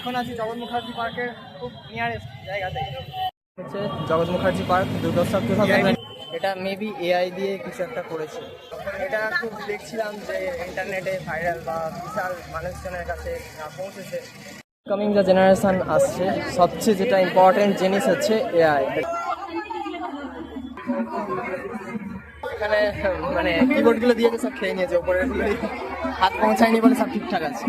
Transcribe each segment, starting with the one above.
এখন আছি জগৎ মুখার্জি পার্কের খুব নিয়ারেস্ট জায়গাতে। হচ্ছে জগৎ মুখার্জি পার্ক দুর্গোৎসব টু এটা মেবি এআই দিয়ে কিছু একটা করেছে। এটা খুব দেখছিলাম যে ইন্টারনেটে ভাইরাল বা বিশাল মানুষজনের কাছে পৌঁছেছে। কামিং যা জেনারেশন আসছে সবচেয়ে যেটা ইম্পর্টেন্ট জিনিস হচ্ছে এআই এখানে মানে কিবোর্ডগুলো দিয়েছে সব খেয়ে নিয়েছে ওপরেরগুলো হাত পৌঁছায়নি বলে সব ঠিকঠাক আছে।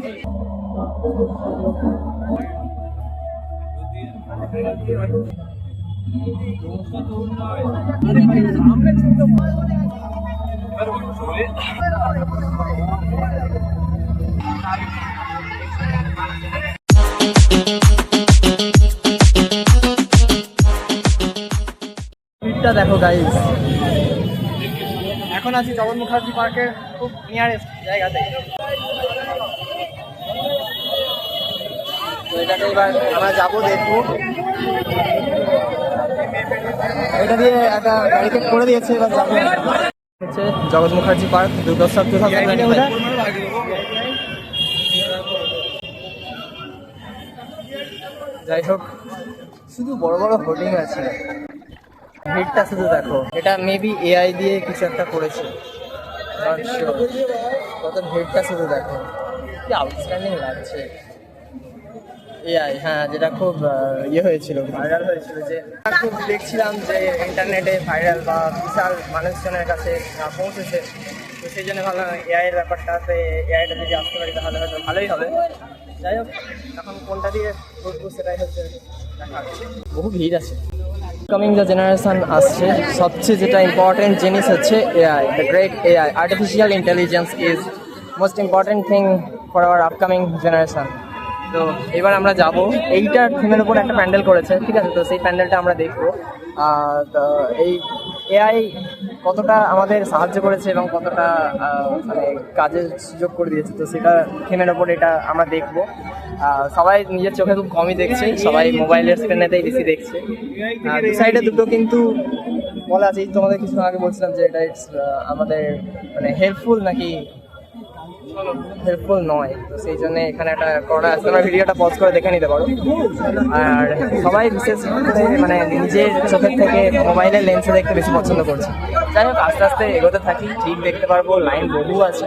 দেখো গাইস এখন আছি জগৎ মুখার্জি পার্কের খুব নিয়ারেস্ট জায়গাতে। তো এবার আমরা যাব দেখব। এটা দিয়ে একটা ব্যারিকেড করে দিয়েছে এবার যাব। হচ্ছে জগৎ মুখার্জি পার্ক দুর্গোৎসব টু যাই হোক শুধু বড় বড় হোর্ডিং আছে। ভিড়টা শুধু দেখো এটা মেবি এআই দিয়ে কিছু একটা করেছে. কত ভিড়টা শুধু দেখো। কি আউটস্ট্যান্ডিং লাগছে। এআই হ্যাঁ যেটা খুব ইয়ে হয়েছিল। ভাইরাল হয়েছিল যে খুব দেখছিলাম যে ইন্টারনেটে ভাইরাল বা বিশাল মানুষজনের কাছে পৌঁছেছে তো সেই জন্য ভাবলাম এআই এর ব্যাপারটাতে এআইটা যদি আসতে পারি তাহলে হয়তো ভালোই হবে। যাই হোক এখন কোনটা দিয়ে ঘুরবো সেটাই হচ্ছে বহু ভিড় আছে। কামিং দ্য জেনারেশন আসছে। সবচেয়ে যেটা ইম্পর্টেন্ট জিনিস হচ্ছে AI the great AI artificial intelligence is most important thing for our upcoming generation তো এবার আমরা যাব। এইটার থিমের উপর একটা প্যান্ডেল করেছে, ঠিক আছে? তো সেই প্যান্ডেলটা আমরা দেখব। তো এই এআই কতটা আমাদের সাহায্য করেছে এবং কতটা মানে কাজের সুযোগ করে দিয়েছে, তো সেটা থিমের ওপর এটা আমরা দেখব। সবাই নিজের চোখে খুব কমই দেখছে, সবাই মোবাইলের স্ক্রিনেতেই বেশি দেখছে। দু সাইডে দুটো কিন্তু বলা আছে তোমাদের কিছু আগে বলছিলাম যে এটা আমাদের মানে হেল্পফুল নাকি হেল্পফুল নয়। তো সেই জন্য এখানে একটা করা আছে। তোমরা ভিডিওটা পজ করে দেখে নিতে পারো। আর সবাই বিশেষ মানে নিজের চোখের থেকে মোবাইলের লেন্সে দেখতে বেশি পছন্দ করছে। যাই হোক, আস্তে আস্তে এগোতে থাকি। ঠিক দেখতে পারব লাইন বহু আছে।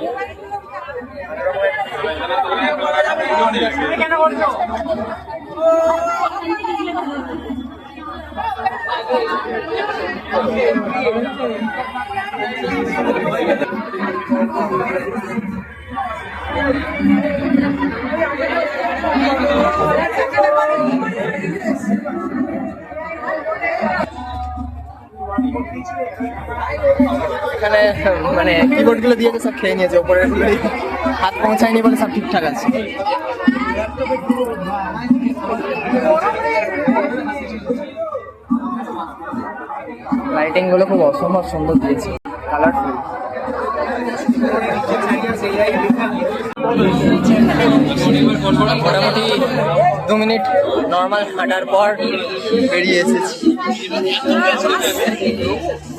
এখানে মানে কিবোর্ডগুলো দিয়েছে সব খেয়ে নিয়েছে ওপরের হাত পৌঁছায়নি বলে সব ঠিকঠাক আছে। লাইটিংগুলো খুব অসম্ভব সুন্দর দিয়েছে কালারফুল মোটামুটি দু মিনিট নর্মাল হাঁটার পর বেরিয়ে এসেছি।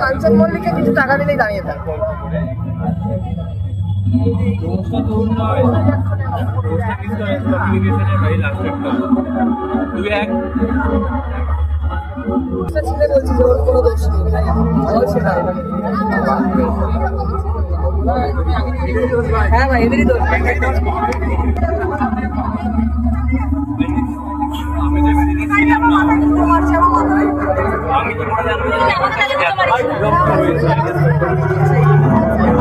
কাঞ্চন মল্লিকে কিছু টাকা দিলেই দাঁড়িয়ে থাকবে ছেলে বলছে যে কোনো দোষ হ্যাঁ ভাই এদেরই দোষ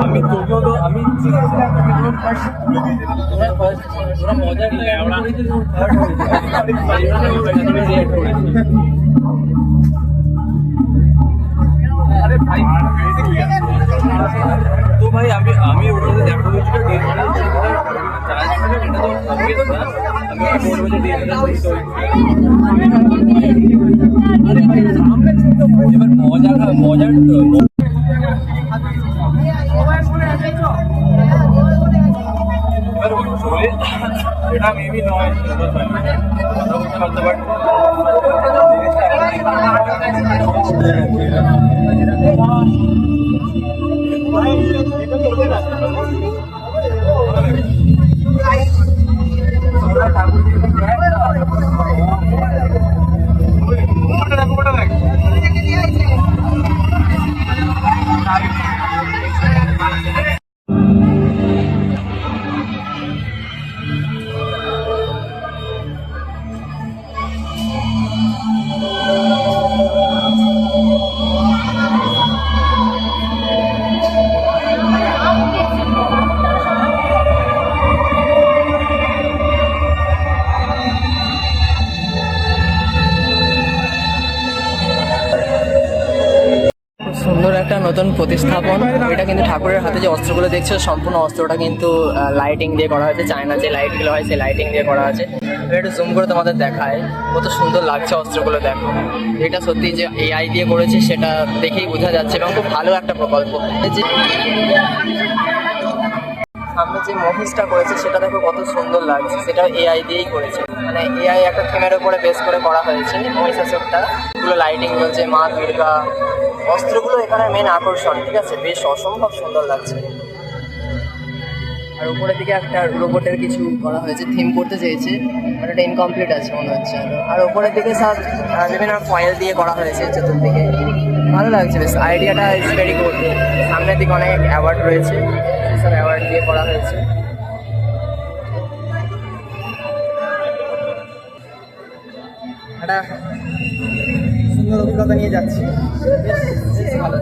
আমি তোকেও তো আমি মজা নিলে ভাই আমি আমি ওর সাথে দেখা না। আমি ওকে বলব নতুন প্রতিস্থাপন, এটা কিন্তু ঠাকুরের হাতে যে অস্ত্রগুলো দেখছ, সম্পূর্ণ অস্ত্রটা কিন্তু লাইটিং দিয়ে করা হয়েছে। চায়না যে লাইটগুলো হয়, সেই লাইটিং দিয়ে করা আছে। একটু জুম করে তোমাদের দেখায় কত সুন্দর লাগছে অস্ত্রগুলো, দেখো। এটা সত্যি যে এআই দিয়ে করেছে, সেটা দেখেই বোঝা যাচ্ছে এবং খুব ভালো একটা প্রকল্প। যে সামনে যে মহিষটা করেছে, সেটা দেখো কত সুন্দর লাগছে। সেটা এআই দিয়েই করেছে। মানে এআই একটা থিমের উপরে বেস করে করা হয়েছে মহিষাসুরটা এগুলো লাইটিং বলছে, মা দুর্গা। অস্ত্রগুলো এখানে মেন আকর্ষণ, ঠিক আছে? বেশ অসম্ভব সুন্দর লাগছে। আর উপরের দিকে একটা রোবটের কিছু করা হয়েছে থিম করতে চেয়েছে। আর এটা ইনকমপ্লিট আছে মনে হচ্ছে আর। উপরের দিকে সব বিভিন্ন ফয়েল দিয়ে করা হয়েছে চতুর্দিকে। ভালো লাগছে বেশ। আইডিয়াটা ইজ ভেরি গুড সামনের দিকে অনেক অ্যাওয়ার্ড রয়েছে। সব অ্যাওয়ার্ড দিয়ে করা হয়েছে। একটা সুন্দর অভিজ্ঞতা নিয়ে যাচ্ছি। ভালো।